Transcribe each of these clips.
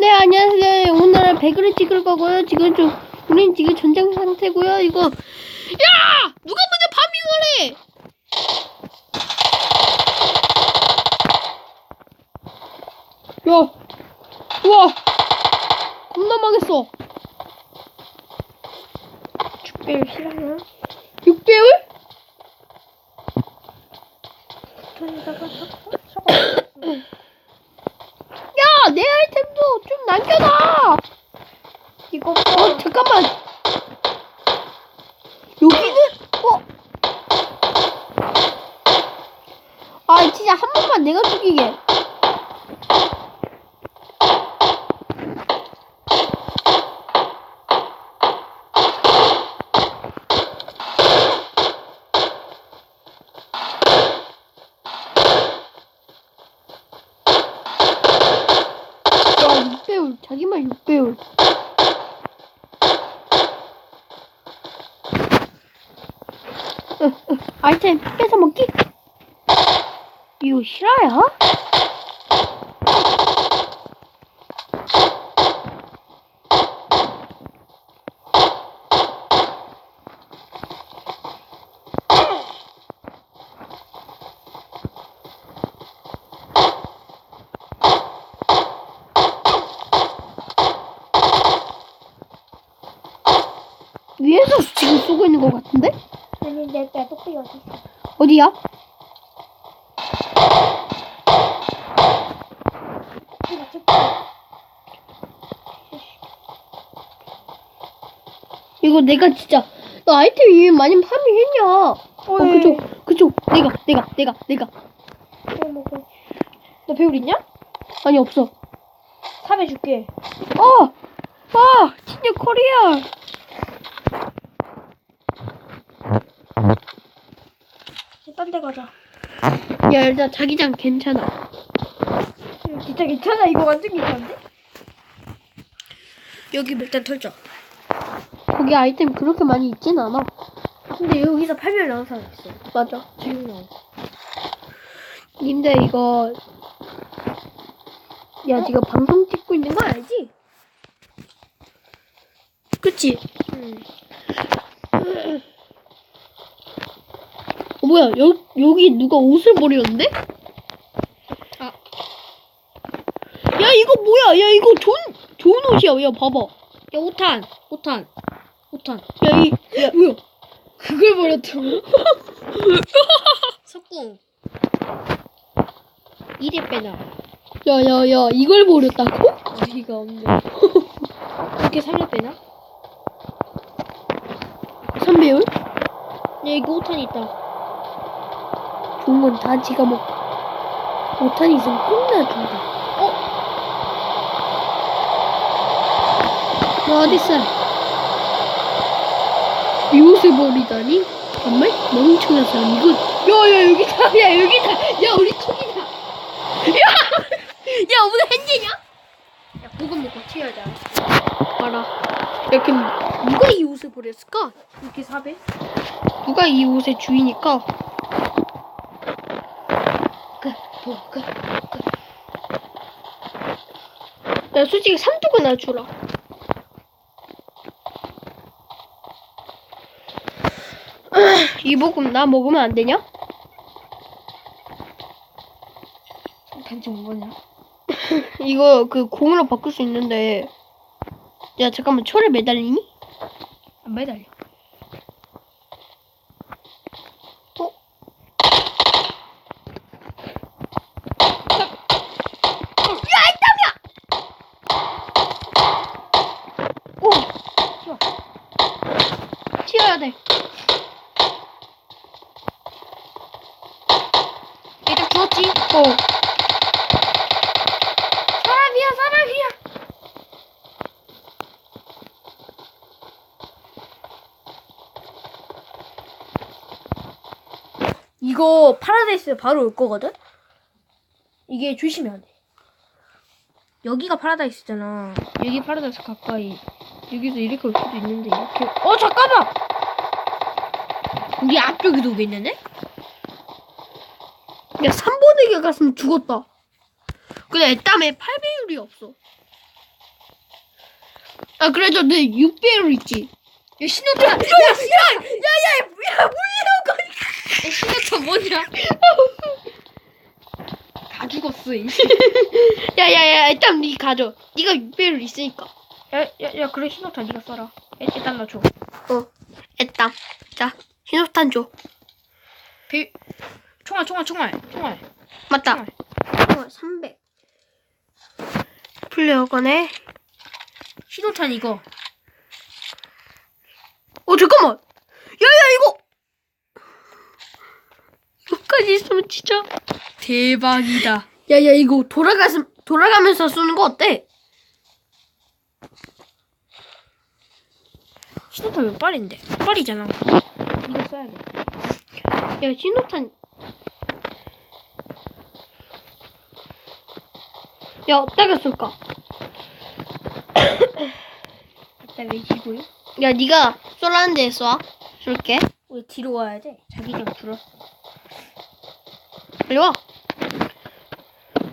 네, 안녕하세요. 오늘은 배그를 찍을 거고요. 지금 좀, 우린 지금 전장 상태고요. 이거, 야! 누가 먼저 파밍을 해! 야! 우와! 겁나 망했어. 축배를 싫어하나? 6배율? 손에다가 섞어? 섞어. 야! 내 아이템 도좀 남겨놔! 이거 어, 잠깐만. 여기는? 어? 아, 진짜 한 번만 내가 죽이게. 야, 6배율. 자기만 6배율. 으, 으, 아이템 뺏어 먹기? 실화야? 위에서 지금 쏘고 있는 것 같은데? 아니 내, 내 똑배기 어디 있어? 어디야? 이거 축배. 이거 내가 진짜 너 아이템 이미 많이 파밍했냐? 어, 그쪽 그쪽 내가 내가 내가 내가 이거 먹어. 너 배울 있냐? 아니 없어. 탑에 줄게. 어, 아 진짜 코리아. 이제 딴데 가자. 야 일단 자기장 괜찮아. 이거 진짜 괜찮아. 이거 완전 괜찮은데? 여기 일단 털자. 거기 아이템 그렇게 많이 있진 않아. 근데 여기서 8명 나온 사람 있어. 맞아. 지금 나온. 님들 이거 야 지금 방송 찍고 있는 거 알지? 그치? 응. 어, 뭐야 여, 여기 누가 옷을 버렸는데? 아. 야 이거 뭐야 야 이거 좋은 좋은 옷이야 야 봐봐 야 5탄. 5탄. 5탄. 야 이 야, 뭐야? 그걸 버렸다고? 석궁. 이대 빼놔. 야 야 야 이걸 버렸다고? 어이가 없네. 이렇게 살려 빼나? 3배율? 야, 이거 5탄 있다. 좋은 건 다 지가 먹고 5탄 있으면 꼭 놔준다 어? 너 어딨어? 이 옷을 버리다니? 정말 멍청한 사람 이거 야야 여기다 야 여기다 야 우리 톡이다 야! 야 오늘 hen지냐? 야, 고급 먹고 튀어야지. 알아 야 그럼 누가 이 옷을 버렸을까? 이렇게 4배? 누가 이 옷의 주인일까? 그, 뭐, 그. 야 솔직히 삼뚝은 나 주라 이 볶음 나 먹으면 안 되냐? 단지 뭐냐? 이거 그 공으로 바꿀 수 있는데 야 잠깐만 철에 매달리니? 안 매달려. 어? 야 이땀이야! 오! 튀어. 튀어야 돼 주웠지? 어. 사람이야, 사람이야! 이거 파라다이스 바로 올 거거든? 이게 조심해야 돼. 여기가 파라다이스잖아. 여기 파라다이스 가까이. 여기서 이렇게 올 수도 있는데, 이렇게. 어, 잠깐만! 우리 앞쪽에도 오겠는데? 야 3번에게 갔으면 죽었다 근데 애땀에 8배율이 없어 아 그래도 내 6배율 있지. 야 신호탄. 야 야 야 야 야 물려고. 야 신호탄 뭐냐? 다 죽었어. 이. 야 야 야 일단 니 가져. 니가 6배율 있으니까. 야 야 야 그래 신호탄 네가 써라. 일- 일단 나 줘. 어. 일단 자 신호탄 줘. 배 총알 총알 총알 총알. 맞다. 어, 300. 플레어 거네. 신호탄 이거. 어 잠깐만. 야야 이거. 이거까지 있으면 진짜. 대박이다. 야야 이거 돌아가서 돌아가면서 쏘는 거 어때? 신호탄 몇 발인데? 발이잖아. 이거 써야 돼. 야 신호탄. 야 어디다가 쏠까? 일단 외지고요. 야 네가 쏘라는 데에 쏴. 쏠게. 우리 뒤로 와야 돼. 자기장 줄어. 빨리 와.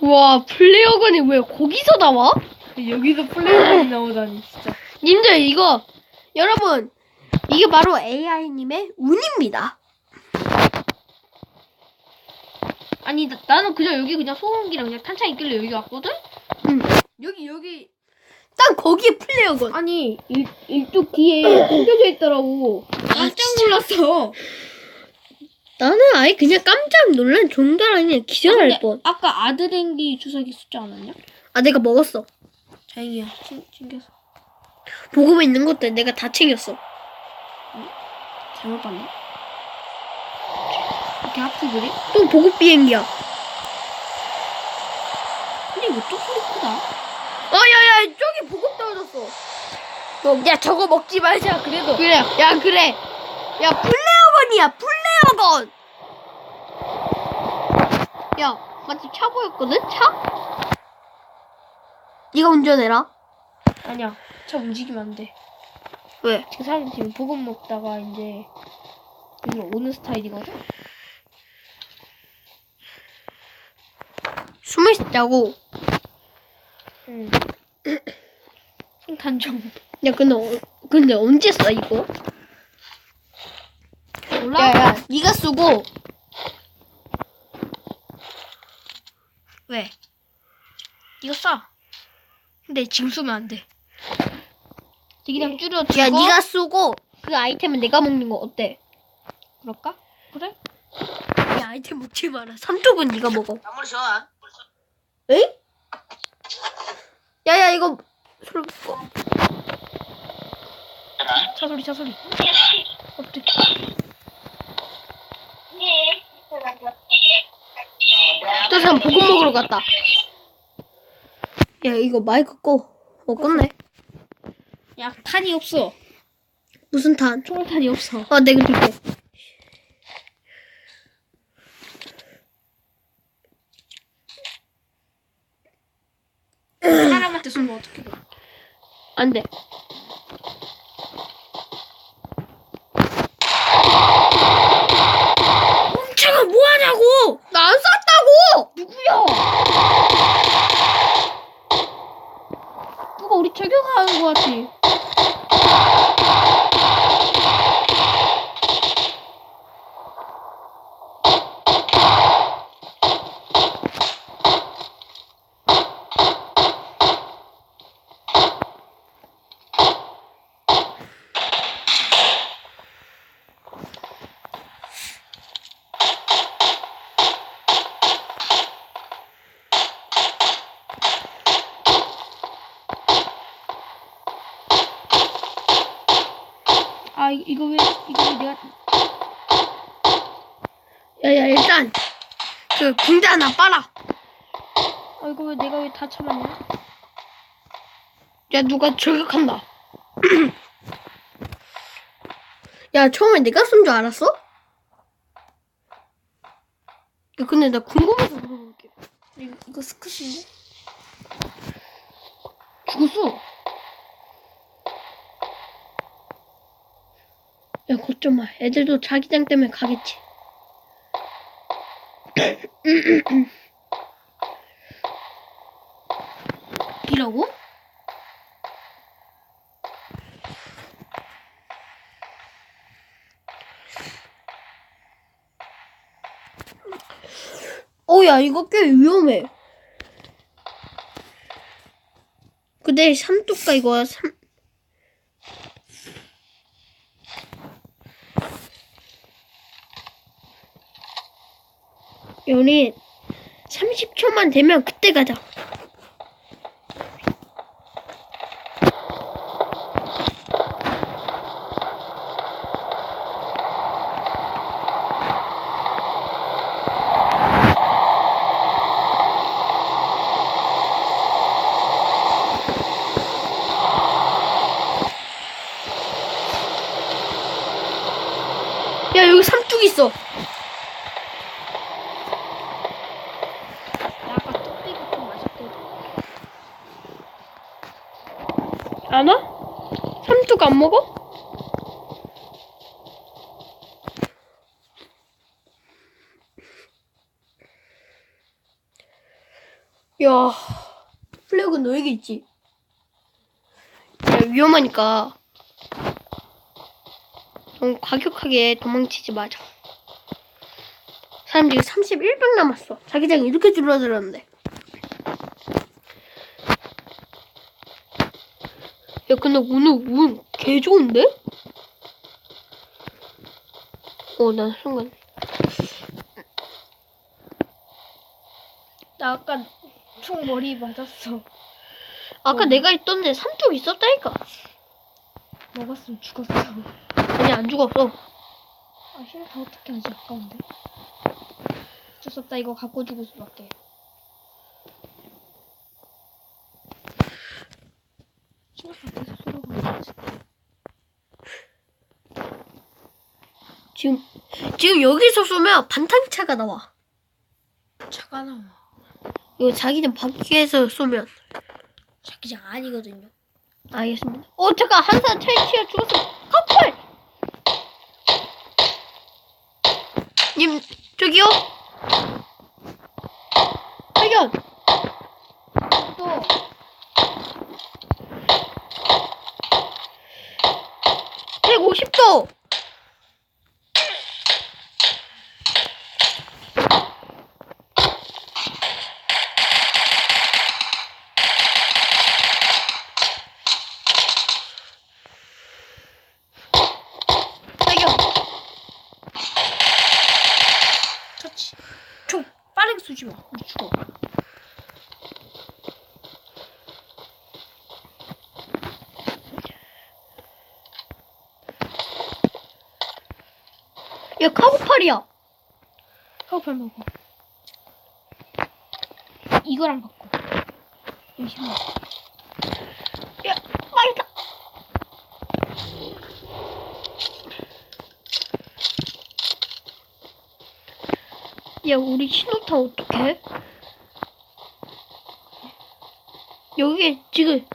와 플레어건이 왜 거기서 나와? 여기서 플레이어건이 나오다니 진짜. 님들 이거 여러분 이게 바로 AI님의 운입니다. 아니 나, 나는 그냥 여기 그냥 소음기랑 그냥 탄창 있길래 여기 왔거든? 응. 여기 여기 딱 거기에 플레어건. 아니 일, 일뚝 뒤에 숨겨져 있더라고. 깜짝 놀랐어. 나는 아예 그냥 깜짝 놀란 정도가 아니라 기절할 근데 뻔. 아까 아드랭기 주사기 숫지 않았냐? 아 내가 먹었어. 다행이야. 챙, 챙겨서. 보고 있는 것들 내가 다 챙겼어. 잘못 봤네. 이렇게 그리? 또 보급 비행기야. 근데 이거 또 소리 크다. 어 야 야 저기 보급 떨어졌어. 야 저거 먹지 말자 그래도. 그래 야 그래. 야 플레어건이야 플레어건. 야 마치 차 보였거든 차? 네가 운전해라. 아니야. 차 움직이면 안 돼. 왜? 지금 사람 지금 보급 먹다가 이제 여기로 오는 스타일이거든? 숨을 쉬자고. 응. 좀. 야 근데 어, 근데 언제 써 이거? 몰라? 야야 네가 쓰고 왜? 이거 쏴. 근데 지금 쏘면 안 돼. 그냥 줄여주고. 야 네가 쓰고 그 아이템은 내가 먹는 거 어때? 그럴까? 그래? 야 아이템 먹지 마라. 삼쪽은 네가 먹어. 아무리 좋아. 에이? 야야 이거 소리 꺼. 차 소리 차 소리. 어때? 또 사람 보급 먹으러 갔다. 야 이거 마이크 꺼. 어 껐네. 야 탄이 없어. 무슨 탄? 총탄이 없어. 아 내가 줄게. 사람한테 쏘면 어떻게 돼? 안 돼. 멍청아 뭐하냐고! 나 안 쐈다고! 누구야? 누가 우리 저격하는 거 같지? 아 이- 이거 왜 이거 왜 내가 야야 일단 그 붕대 하나 빨아. 아 이거 왜 내가 왜 다 참았냐? 야 누가 저격한다. 야 처음에 내가 쏜 줄 알았어? 야 근데 나 궁금해서 물어볼게. 이거, 이거 스크시인데? 죽었어. 야 걱정 마. 애들도 자기장 때문에 가겠지. 이라고? 어야 이거 꽤 위험해. 그 근데 삼뚜까 이거 삼 우리 30초만 되면 그때 가자. 야, 여기 삼뚝 있어. 나 아까 떡볶이 좀 마셨거든. 안 와? 삼뚝 안 먹어? 야, 플래그 너에게 있지? 야, 위험하니까 너무 과격하게 도망치지 마자. 사람들이 31분 남았어. 자기장 이렇게 줄어들었는데. 근데 오늘 운 개 좋은데? 어, 나 순간. 나 아까 총 머리 맞았어. 아까 어. 내가 있던데 삼뚝 있었다니까. 먹었으면 죽었어. 아니, 안 죽었어. 아, 힐다 어떻게 하지? 아까운데. 어쩔 수 없다. 이거 갖고 죽을 수밖에. 계속 쏘러가는 거지. 지금, 지금 여기서 쏘면 반탄차가 나와. 차가 나와. 이거 자기장 밖에서 쏘면. 자기장 아니거든요. 알겠습니다. 어, 잠깐, 한 사람 차에 치여 죽었어. 커플! 님, 저기요? 발견! 또, 150도! 발견! 터치. 총 빠르게 쏘지 마. 우리 죽어. 야, 카고팔이야! 카우팔 먹어. 이거랑 바꿔. 잠시만. 야, 빨리 가! 야, 우리 신호탄 어떡해? 여기 지금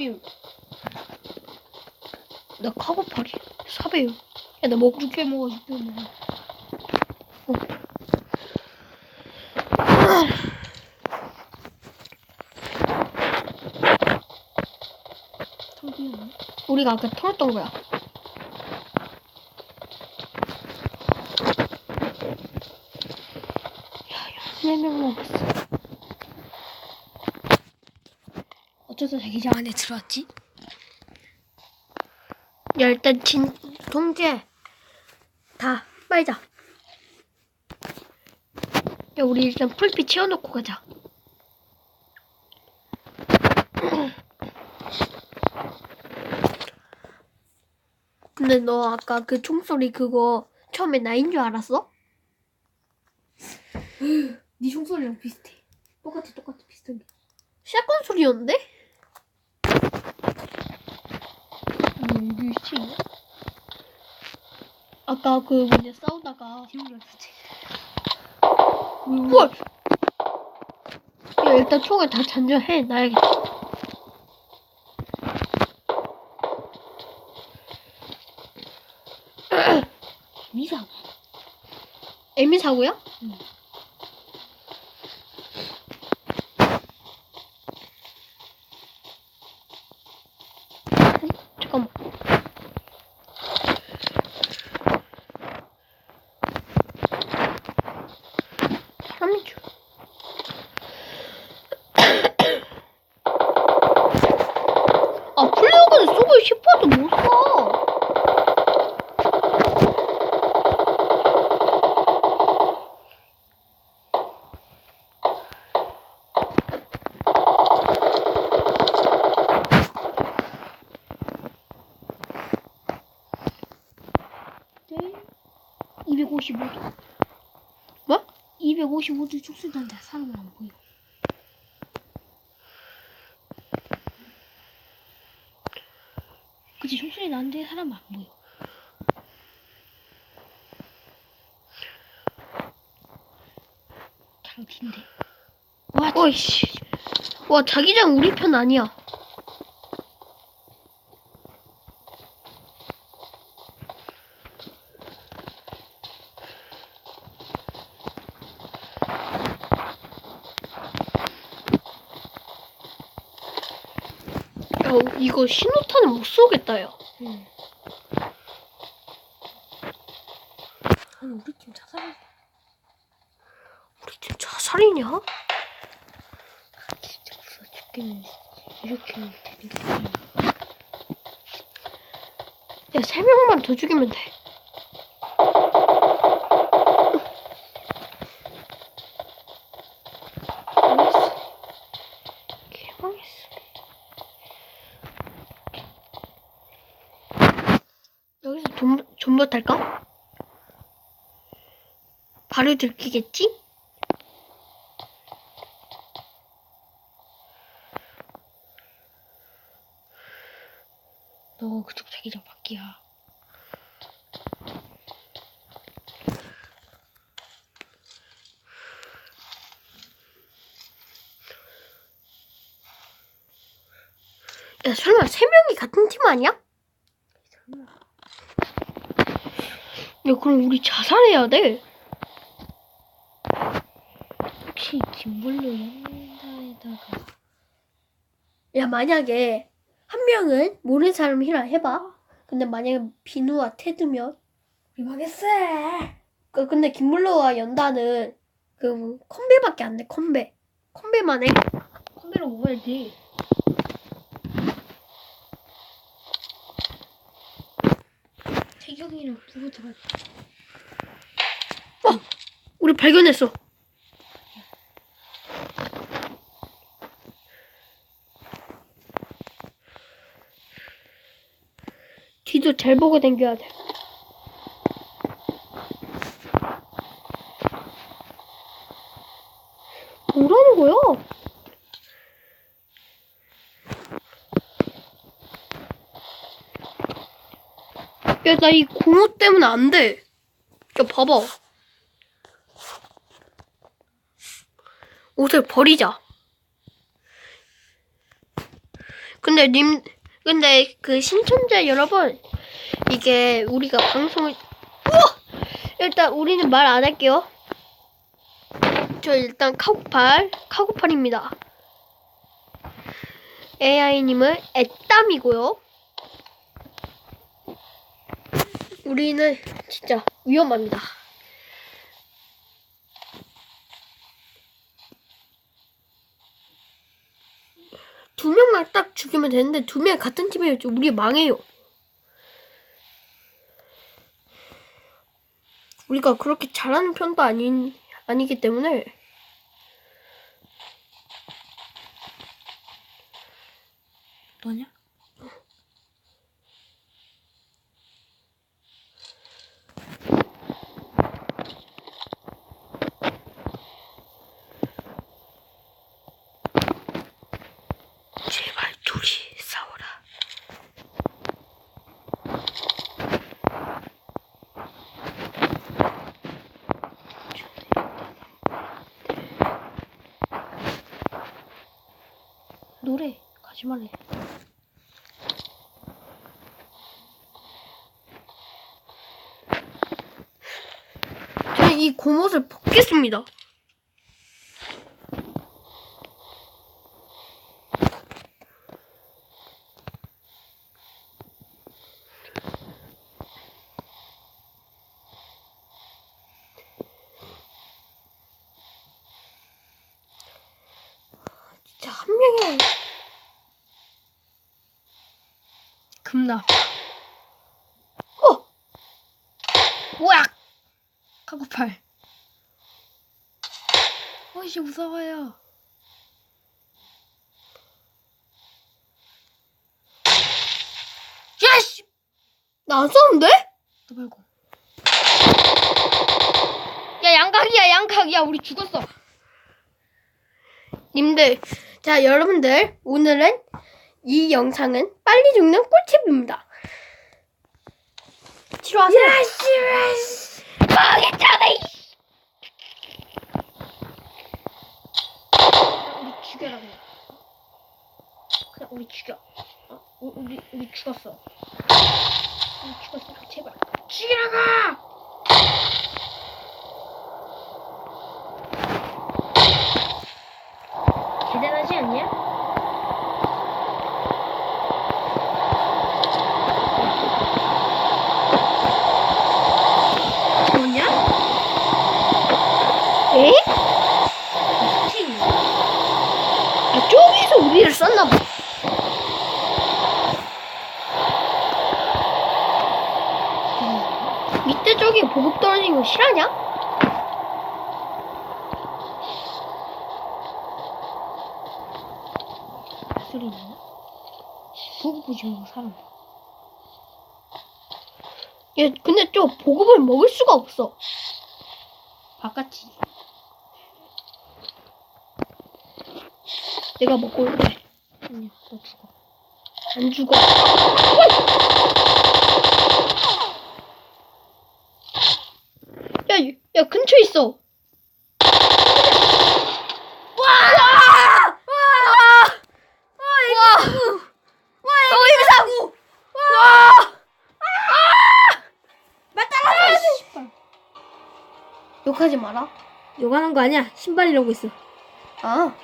어, 얘 6배율. 나 카고팔이 4배율. 야, 나 먹고 육개 먹어, 육개 먹어. 우리가 아까 털었던 거야. 야, 14명 먹었어. 어쩌다 자기장 안에 들어왔지? 야, 일단 진, 동재. 다, 빨자. 야, 우리 일단 풀빛 채워놓고 가자. 근데 너 아까 그 총소리 그거 처음에 나인 줄 알았어? 네 총소리랑 비슷해. 똑같아, 똑같아, 비슷한 게. 샷건 소리였는데? 음, 여기 위치인가? 아까 그 뭐냐 싸우다가. 헐! 어, 일단 총을 다 잔전해 놔야겠다. 미사. 에미 사고요? 응. 잠깐만. 사람이 줄. 아, 플레어건을 쏘고 싶어도 못 쏴. 네. 255도. 뭐? 255도 촉수단데 사람은 안 보여. 그치, 총소리 나는데 사람은 안 보여. 장티인데. 와, 어이씨. 와, 자기장 우리 편 아니야. 야, 이거 신호탄은 못 쏘겠다, 야. 응. 아니, 우리 팀 자살을 우리 팀 자살이냐? 진짜 무서워 죽겠는데. 이렇게 데리고. 야, 세 명만 더 죽이면 돼. 알았어. 개망했어. 여기서 탈까? 발을 들키겠지? 너 그쪽 자기장 밖이야. 야, 설마 세 명이 같은 팀 아니야? 설마. 야, 그럼 우리 자살해야 돼. 혹시 김블루 연다에다가 야, 만약에 한 명은 모르는 사람이라 해봐. 근데 만약에 비누와 테드면 우리 망했어. 그 근데 김물로와 연다는 그 컴배밖에 안 돼. 컴배. 컴배만 해. 컴퓨터 먹어야 돼. 태경이랑 누구 들어? 우리 발견했어. 뒤도 잘 보고 당겨야 돼. 뭐라는 거야? 야, 나 이 고무 때문에 안 돼. 야, 봐봐. 옷을 버리자. 근데 님, 근데 그 신천자 여러분, 이게 우리가 방송을, 우와! 일단 우리는 말 안 할게요. 저 일단 카고팔, 카고팔입니다. AI님은 애땀이고요. 우리는 진짜 위험합니다. 두 명만 딱 죽이면 되는데 두 명 같은 팀이면 우리 망해요. 우리가 그렇게 잘하는 편도 아닌 아니기 때문에 너냐? 제발 둘이 싸워라. 노래 가지 말래. 이 고못을 벗겠습니다. 한 명이 금나. 어! 뭐야? 카구팔. 어, 이제 무서워요. 야, 씨! 나 안 썼는데? 너 말고. 야, 양각이야, 양각이야. 우리 죽었어. 님들, 자, 여러분들, 오늘은 이 영상은 빨리 죽는 꿀팁입니다. 치료하세요. 야, 씨, 망했잖아, 이 우리 죽여라, 그냥. 그냥 우리 죽여. 어, 우- 우리, 우리 죽었어. 우리 죽었어. 제발. 죽이라고! 대단하지 않냐? 에? 스팅. 아, 저기서 우리를 쐈나봐. 밑에 저기 보급 떨어진 거 실화냐? 소리 나냐? 보고 보지 말고 사람. 야, 근데 저 보급을 먹을 수가 없어. 바깥이. 내가 먹고 올게. 아니야, 너 죽어. 안 죽어. 야, 야, 근처에 있어. 와! 와! 와! 와! 와! 어, 일사구! 와! 씨발. 욕하지 마라. 욕하는 거 아니야. 신발이라고 있어. 아.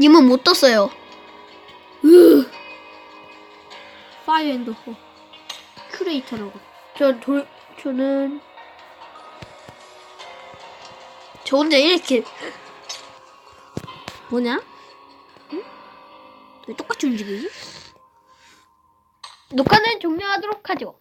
님은 못 떴어요. 파이어 앤더 포. 큐레이터라고. 저 돌, 저는 저 혼자 이렇게 뭐냐? 응? 왜 똑같이 움직이지? 녹화는 종료하도록 하죠.